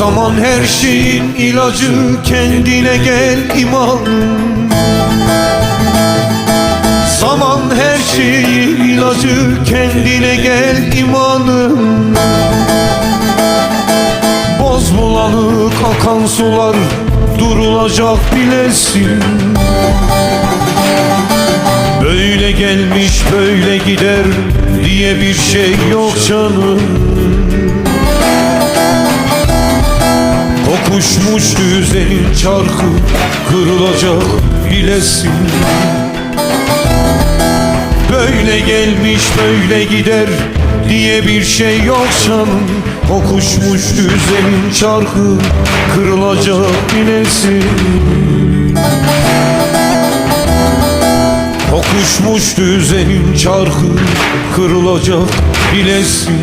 her şeyin ilacı kendine gel imanım Zaman her şeyin ilacı kendine gel imanım Boz bulanık akan sular durulacak bilesin. Böyle gelmiş böyle gider diye bir şey yok canım Kokuşmuş düzenin çarkı kırılacak bilesin. Böyle gelmiş böyle gider diye bir şey yok canım. Kokuşmuş düzenin çarkı kırılacak bilesin. Kokuşmuş düzenin çarkı kırılacak bilesin